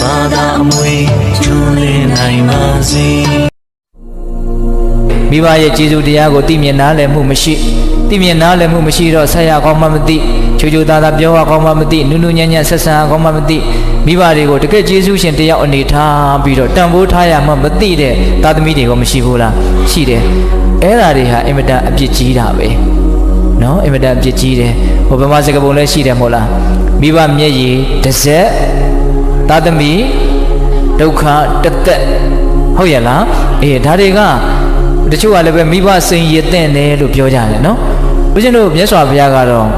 ဘာသာအမွေကျွလင်းနိုင်ပါစေမိဘရဲ့ကျေးဇူးတရားကိုသိမြင်နားလည်မှုမရှိသိမြင်နားလည်မှုမရှိတော့ဆက်ရကောင်းမှမသိချိုချိုသားသားပြောရကောင်းမှမသိနုနုညံ့ညံ့ဆက်ဆံရကောင်းမှမသိမိဘတွေကိုတကယ်ကျေးဇူးရှင်တယောက်အနေထားပြီးတော့တန်ဖိုးထားရမှမသိတဲ့သားသမီးတွေကမရှိဘူးလားရှိတယ်အဲ့ဓာတွေဟာအင်မတန်အပြစ်ကြီးတာပဲနော်အင်မတန်အပြစ်ကြီးတယ်ဟိုဗမာစကားပုံလည်းရှိတယ်မဟုတ်လားမိဘမျက်ရည်တစ်စက် သားသမီးဒုက္ခတစ်သက်ဟုတ်ရဲ့လားအေးဒါတွေကတချို့ကလည်းပဲမိဘစိန်ရည်တဲ့တယ်လို့ပြောကြတယ်နော်ဦးဇင်းတို့မြတ်စွာဘုရားကတော့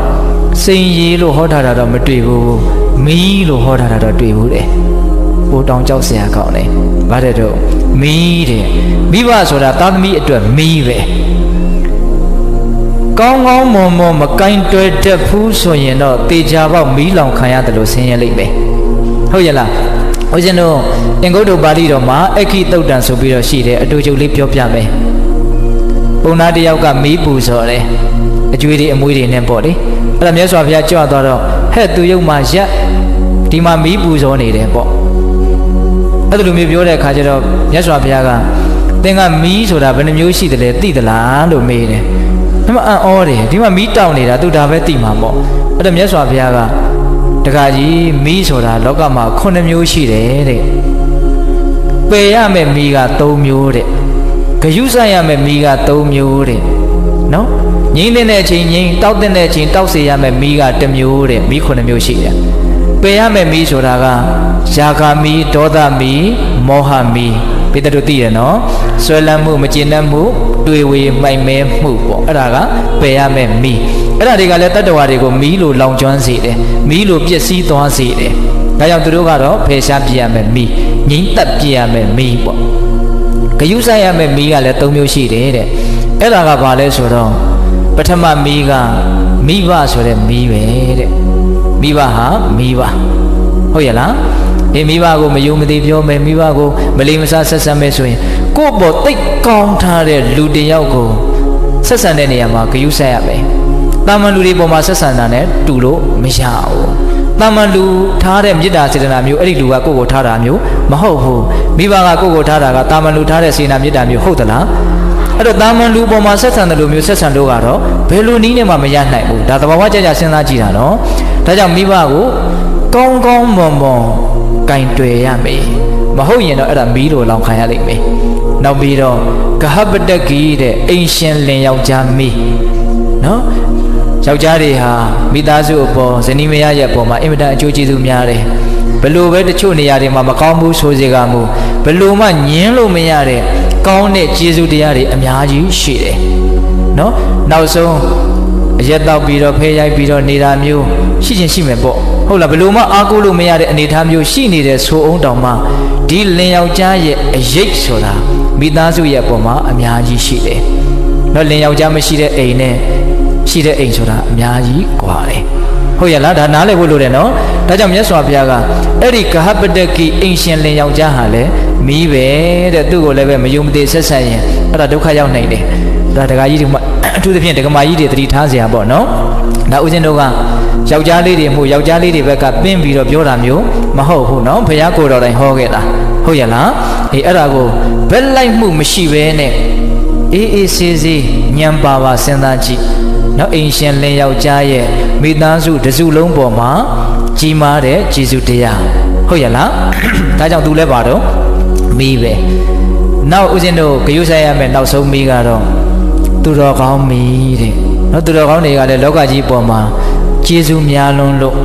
စိန်ရည်လို့ဟောထားတာတော့မတွေ့ဘူးမီးလို့ဟောထားတာတော့တွေ့ဘူးတဲ့ဟိုတောင်ကြောက်စရာကောင်းတယ်ဗါတဲ့တော့မီးတဲ့မိဘဆိုတာသားသမီးအတွက်မီးပဲကောင်းကောင်းမွန်မွန်မကင်တွယ်တတ်ဘူးဆိုရင်တော့တေချာပေါက်မီးလောင်ခံရတယ်လို့ဆင်းရဲလိမ့်မယ် ဟုတ်ရဲ့လားဦးဇင်းတို့အင်္ဂုတ္တပါဠိတော်မှာအခိတုတ်တန်ဆိုပြီးတော့ရှိတယ်အတူတူလေးပြောပြမယ်ပုံနာတစ်ယောက်ကမီးပူဇော်တယ်အကျွေးတွေအမွေးတွေနဲ့ပေါ့လေအဲ့ဒါမြတ်စွာဘုရားကြွသွားတော့ဟဲ့သူယုတ်မှာရက်ဒီမှာမီးပူဇော်နေတယ်ပေါ့အဲ့ဒါလိုမျိုးပြောတဲ့အခါကျတော့မြတ်စွာဘုရားကသင်ကမီးဆိုတာဘယ်နှမျိုးရှိတယ်လဲသိသလားလို့မေးတယ်ဒီမှာအံ့ဩတယ်ဒီမှာမီးတောင်နေတာသူဒါပဲသိမှာပေါ့အဲ့ဒါမြတ်စွာဘုရားက တခါကြီးမီးဆိုတာလောကမှာ9မျိုးရှိတယ်တဲ့ပယ်ရမယ့်မီးက3မျိုးတဲ့ဂယုဆိုင်ရမယ့်မီးက3မျိုးတဲ့နော်ငိမ့်တဲ့အချိန်ငိမ့်တောက်တဲ့အချိန်တောက်စေရမယ့်မီးက1မျိုးတဲ့မီး9မျိုးရှိတယ်ပယ်ရမယ့်မီးဆိုတာကယာဂမီးဒေါသမီးမောဟမီး ပိတ္တတို့သိရနော်ဆွဲလန်းမှုမကျေနပ်မှုတွေ့ဝေမှိုက်မဲမှုပေါ့အဲ့ဒါကပယ်ရမယ့်မီးအဲ့ဒါတွေကလည်းတတ္တဝါတွေကိုမီးလိုလောင်ကျွမ်းစေတယ်မီးလိုပျက်စီးသွားစေတယ်ဒါကြောင့်သူတို့ကတော့ဖယ်ရှားပြရမယ့်မီးငိမ့်သက်ပြရမယ့်မီးပေါ့ဂယုဆိုင်ရမယ့်မီးကလည်း၃မျိုးရှိတယ်တဲ့အဲ့ဒါကဘာလဲဆိုတော့ပထမမီးကမိဘဆိုတဲ့မီးပဲတဲ့မိဘဟာမိဘဟုတ်ရဲ့လား အေးမိဘကိုမယုံမသိပြောမယ်မိဘကိုမလီမဆဆက်ဆံမယ်ဆိုရင်ကိုယ့်ဘောတိတ်ကောင်းထားတဲ့လူတစ်ယောက်ကိုဆက်ဆံတဲ့နေရာမှာဂယုဆိုင်ရမယ်တာမန်လူတွေပေါ်မှာဆက်ဆံတာနဲ့တူလို့မရဘူးတာမန်လူထားတဲ့မေတ္တာစေတနာမျိုးအဲ့ဒီလူကကိုယ့်ကိုထားတာမျိုးမဟုတ်ဘူးမိဘကကိုယ့်ကိုထားတာကတာမန်လူထားတဲ့စေနာမေတ္တာမျိုးဟုတ်သလားအဲ့တော့တာမန်လူပေါ်မှာဆက်ဆံတယ်လို့မျိုးဆက်ဆံလို့ကတော့ဘယ်လိုနည်းနဲ့မှမရနိုင်ဘူးဒါသဘာဝကြကြစဉ်းစားကြည့်တာနော်ဒါကြောင့်မိဘကိုကောင်းကောင်းမွန်မွန် ကင်တွယ်ရမယ်မဟုတ်ရင်တော့အဲ့ဒါမီးလိုလောင်ခံရလိမ့်မယ်နောက်ပြီးတော့ဂဟပတကီတဲ့အိမ်ရှင်လင်ယောက်ျားမီးနော်ယောက်ျားတွေဟာမိသားစုအပေါ်ဇနီးမယားရဲ့အပေါ်မှာအင်မတန်အကျိုးကျေးဇူးများတယ်ဘလို့ပဲတချို့နေရာတွေမှာမကောင်းဘူးဆိုစေကမူဘလို့မှညင်းလို့မရတဲ့ကောင်းတဲ့ကျေးဇူးတရားတွေအများကြီးရှိတယ်နော်နောက်ဆုံး အရက်တော့ပြီးတော့ဖဲရိုက်ပြီးတော့နေတာမျိုးရှိချင်းရှိမယ်ပေါ့ဟုတ်လားဘလို့မှအားကိုးလို့မရတဲ့အနေအထားမျိုးရှိနေတဲ့ဆိုအောင်တောင်မှဒီလင်ယောက်ျားရဲ့အရေးဆိုတာမိသားစုရဲ့အပေါ်မှာအများကြီးရှိတယ်နော်လင်ယောက်ျားမရှိတဲ့အိမ်နဲ့ရှိတဲ့အိမ်ဆိုတာအများကြီးกว่าတယ်ဟုတ်ရဲ့လားဒါနားလည်ဖို့လိုတယ်နော်ဒါကြောင့်မြတ်စွာဘုရားကအဲ့ဒီကဟပတကိအိမ်ရှင်လင်ယောက်ျားဟာလည်းမီးပဲတဲ့သူ့ကိုလည်းပဲမယုံမသိဆက်ဆံရင်အဲ့ဒါဒုက္ခရောက်နိုင်တယ် ဒါဒကာကြီးတွေကအထူးသဖြင့်ဒကမာကြီးတွေသတိထားစရာပေါ့နော်ဒါဦးဇင်းတို့ကယောက်ျားလေးတွေမှုယောက်ျားလေးတွေဘက်ကပင်းပြီးတော့ပြောတာမျိုးမဟုတ်ဘူးနော်ဘုရားကိုယ်တော်တိုင်ဟောခဲ့တာဟုတ်ရဲ့လားအေးအဲ့ဒါကိုဘက်လိုက်မှုမရှိဘဲနဲ့အေးအေးဆေးဆေးညံပါပါစဉ်းစားကြည့်နော်အိမ်ရှင်လင်ယောက်ျားရဲ့မိသားစုတစ်စုလုံးပေါ်မှာကြီးမားတဲ့ကျေးဇူးတရားဟုတ်ရဲ့လားဒါကြောင့်သူလည်းပါတော့မီးပဲနောက်ဦးဇင်းတို့ဂယုဆိုင်ရမယ်နောက်ဆုံးမီးကတော့ သူတော်ကောင်းမီးတဲ့နော်သူတော်ကောင်းတွေကလည်းလောကကြီးပေါ်မှာကျေးဇူးများလွန်းလို့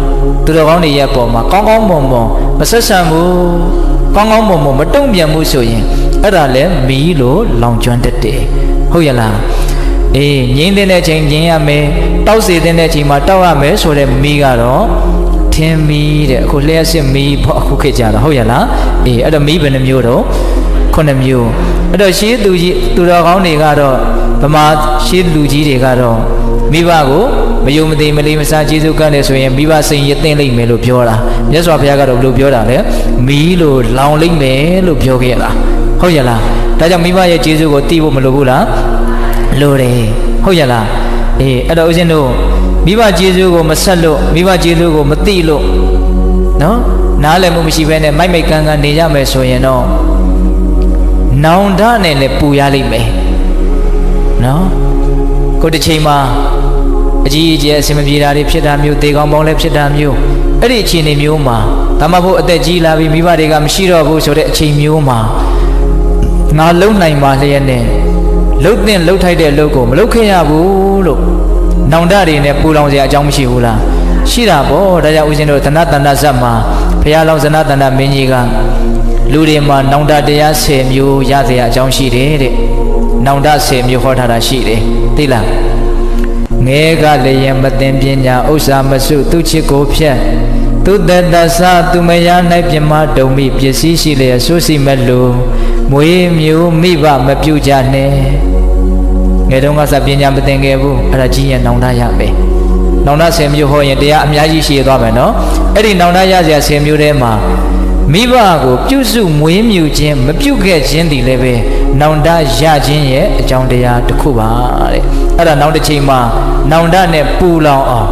သူတော်ကောင်းတွေရဲ့ပေါ်မှာကောင်းကောင်းမွန်မွန်မဆက်ဆံဘူးကောင်းကောင်းမွန်မွန်မတုံ့ပြန်မှုဆိုရင်အဲ့ဒါလည်းမီးလို့လောင်ကျွမ်းတတ်တယ်ဟုတ်ရဲ့လားအေးငိမ့်တဲ့ချိန်ငိမ့်ရမယ်တောက်စီတဲ့ချိန်မှာတောက်ရမယ်ဆိုတဲ့မီးကတော့ထင်းမီးတဲ့အခုလျှက်စစ်မီးပေါ့အခုခေတ်ကြတော့ဟုတ်ရဲ့လားအေးအဲ့တော့မီးဘယ်နှမျိုးတော့ ခုနှစ်မျိုးအဲ့တော့ရှေးသူကြီးသူတော်ကောင်းတွေကတော့ဗမာရှေးလူကြီးတွေကတော့မိဘကိုမယုံမသိမလေးမစားကျေးဇူးကမ်းတယ်ဆိုရင်မိဘစိန်ရသိမ့်လိမ့်မယ်လို့ပြောတာမြတ်စွာဘုရားကတော့ဘယ်လိုပြောတာလဲမီးလို့လောင်လိမ့်မယ်လို့ပြောခဲ့တာဟုတ်ရဲ့လားဒါကြောင့်မိဘရဲ့ကျေးဇူးကိုသိဖို့မလိုဘူးလားလိုတယ်ဟုတ်ရဲ့လားအေးအဲ့တော့ဦးဇင်းတို့မိဘကျေးဇူးကိုမဆက်လို့မိဘကျေးဇူးကိုမသိလို့နော်နားလည်မှုမရှိဘဲနဲ့မိုက်မိုက်ကန်ကန်နေရမယ်ဆိုရင်တော့ နောင်တနဲ့လည်းပူရလိမ့်မယ်နော်ကိုတစ်ချိန်မှာအကြီးအကျယ်အဆင်မပြေတာတွေဖြစ်တာမျိုးတေကောင်ပေါင်းလည်းဖြစ်တာမျိုးအဲ့ဒီအခြေအနေမျိုးမှာဒါမှမဟုတ်အသက်ကြီးလာပြီးမိဘတွေကမရှိတော့ဘူးဆိုတဲ့အချိန်မျိုးမှာငါလုံနိုင်ပါလျက်နဲ့လှုပ်တဲ့လှုပ်ထိုက်တဲ့အလုပ်ကိုမလုပ်ခဲ့ရဘူးလို့နောင်တတွေနဲ့ပူလောင်စရာအကြောင်းမရှိဘူးလားရှိတာပေါ့ဒါကြောင့်ဦးဇင်းတို့သနတန္တဇတ်မှာဘုရားလောင်းဇနတန္တမင်းကြီးက လူတွေမှာနောင်တတရား10မျိုးရစရာအကြောင်းရှိတယ်တဲ့နောင်တ10မျိုးဟောထားတာရှိတယ်သိလားငဲကလည်းယမသိပညာဥစ္စာမစုသူချစ်ကိုဖြတ်သူတတ္တသသူမယား၌ပြမဒုံမိပစ္စည်းရှိလျက်ဆိုးစီမလို့မွေးမျိုးမိဘမပြုတ်ကြနဲ့ငယ်တုန်းကစပညာမသိခဲ့ဘူးအဲ့ဒါကြီးရင်နောင်တရပဲနောင်တ10မျိုးဟောရင်တရားအများကြီးရှိသွားမယ်နော်အဲ့ဒီနောင်တရစရာ10မျိုးထဲမှာ မိဘကိုပြုစုမွေးမြူခြင်းမပြုတ်ခဲ့ခြင်းဒီလည်းပဲနောင်တရခြင်းရဲ့အကြောင်းတရားတစ်ခုပါတဲ့အဲ့ဒါနောက်တစ်ချိန်မှာနောင်တနဲ့ပူလောင်အောင်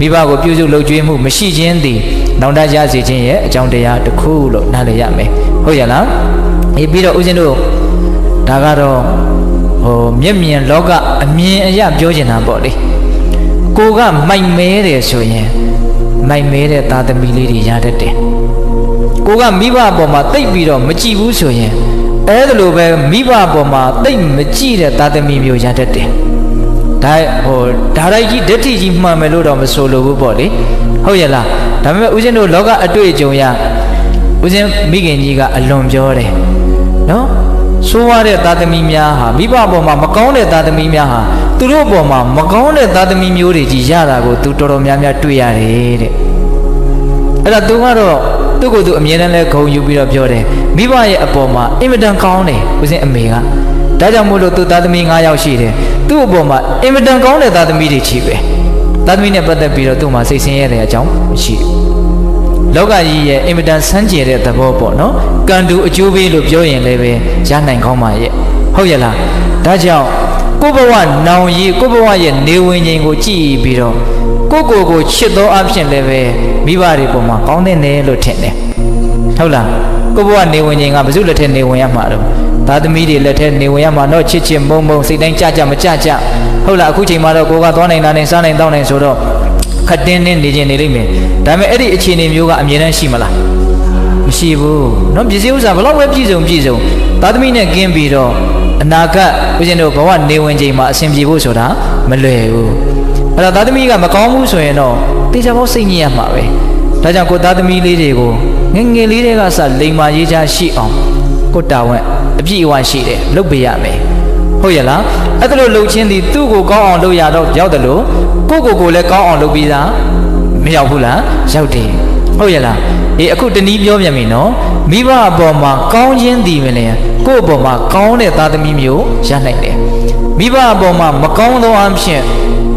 မိဘကိုပြုစုလုပ်ကြွေးမှုမရှိခြင်းသည်နောင်တရစေခြင်းရဲ့အကြောင်းတရားတစ်ခုလို့နားလည်ရမယ်ဟုတ်ရလားအေးပြီးတော့ဦးဇင်းတို့ဒါကတော့ဟိုမျက်မြင်လောကအမြင်အရပြောချင်တာပေါ့လေကိုကမိုက်မဲတယ်ဆိုရင်မိုက်မဲတဲ့သားသမီးလေးတွေရတတ်တယ် ကိုကမိဘအပေါ်မှာတိတ်ပြီးတော့မကြည့်ဘူးဆိုရင်အဲဒါလိုပဲမိဘအပေါ်မှာတိတ်မကြည့်တဲ့သားသမီးမျိုးရတတ်တယ်။ဒါဟိုဒါရိုက်ကြီးဓာတ်တိကြီးမှန်မယ်လို့တော့မဆိုလိုဘူးပေါ့လေ။ဟုတ်ရဲ့လား။ဒါပေမဲ့ဦးဇင်းတို့လောကအတွေ့အကြုံရဦးဇင်းမိခင်ကြီးကအလွန်ပြောတယ်။နော်။ဆိုးရတဲ့သားသမီးများဟာမိဘအပေါ်မှာမကောင်းတဲ့သားသမီးများဟာသူတို့အပေါ်မှာမကောင်းတဲ့သားသမီးမျိုးတွေကြီးရတာကိုသူတော်တော်များများတွေ့ရတယ်တဲ့။အဲ့ဒါသူကတော့ သူ့ကိုယ်သူအမြဲတမ်းလဲဂုံယူပြီးတော့ပြောတယ်မိဘရဲ့အပေါ်မှာအင်မတန်ကောင်းတယ်ဦးစင်းအမေကဒါကြောင့်မို့လို့သူသားသမီး9ယောက်ရှိတယ်သူ့အပေါ်မှာအင်မတန်ကောင်းတဲ့သားသမီးတွေချီပဲသားသမီးနဲ့ပတ်သက်ပြီးတော့သူ့မှာစိတ်ဆင်းရဲတဲ့အကြောင်းမရှိဘူးလောကကြီးရဲ့အင်မတန်ဆန်းကျယ်တဲ့သဘောပေါ့နော်ကံတူအကျိုးပေးလို့ပြောရင်လည်းပဲရနိုင်ကောင်းပါရဲ့ဟုတ်ရဲ့လားဒါကြောင့်ကိုယ့်ဘဝနောင်ရီကိုယ့်ဘဝရဲ့နေဝင်ချိန်ကိုကြည့်ပြီးတော့ ကိုယ့်ကိုယ်ကိုချစ်သောအဖြစ်လည်းပဲမိဘတွေပေါ်မှာကောင်းတဲ့နယ်လို့ထင်တယ်ဟုတ်လားကိုယ့်ဘဝနေဝင်ချိန်ကဘယ်သူလက်ထက်နေဝင်ရမှာတော့သားသမီးတွေလက်ထက်နေဝင်ရမှာတော့ချစ်ချစ်မုံမုံစိတ်တိုင်းကြကြမကြကြဟုတ်လားအခုချိန်မှာတော့ကိုကသွားနိုင်တာနိုင်စားနိုင်တောင်းနိုင်ဆိုတော့ခက်တင်းတင်းနေခြင်းနေလိမ့်မယ်ဒါပေမဲ့အဲ့ဒီအခြေအနေမျိုးကအမြဲတမ်းရှိမလား မရှိဘူးเนาะပစ္စည်းဥစ္စာဘလောက်ပဲပြည့်စုံပြည့်စုံသာသမီနဲ့ကင်းပြီးတော့အနာဂတ်ဦးဇင်းတို့ဘဝနေဝင်ချိန်မှာအဆင်ပြေဖို့ဆိုတာမလွယ်ဘူး အဲ့တော့သာသမီကမကောင်းဘူးဆိုရင်တော့တေချာဖို့စိတ်ညစ်ရမှာပဲဒါကြောင့်ကိုသားသမီးလေးတွေကိုငယ်ငယ်လေးတွေကစလိမ်မာရေးချရှိအောင်ကိုတာဝန်အပြည့်အဝရှိတယ်လုပ်ပေးရမယ်ဟုတ်ရလားအဲ့ဒါလို့လှုပ်ချင်းဒီသူ့ကိုကောင်းအောင်လုပ်ရတော့ရောက်တယ်လို့ကိုကိုကိုလည်းကောင်းအောင်လုပ်ပြီးသားမရောက်ဘူးလားရောက်တယ်ဟုတ်ရလားအေးအခုတနည်းပြောပြန်ပြီနော်မိဘအပေါ်မှာကောင်းခြင်းတည်မလဲကိုယ့်အပေါ်မှာကောင်းတဲ့သားသမီးမျိုးရနိုင်တယ်မိဘအပေါ်မှာမကောင်းသောအဖြစ်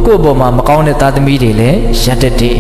ကိုယ့်အပေါ်မှာမကောင်းတဲ့သားသမီးတွေလည်းရတတ်တယ်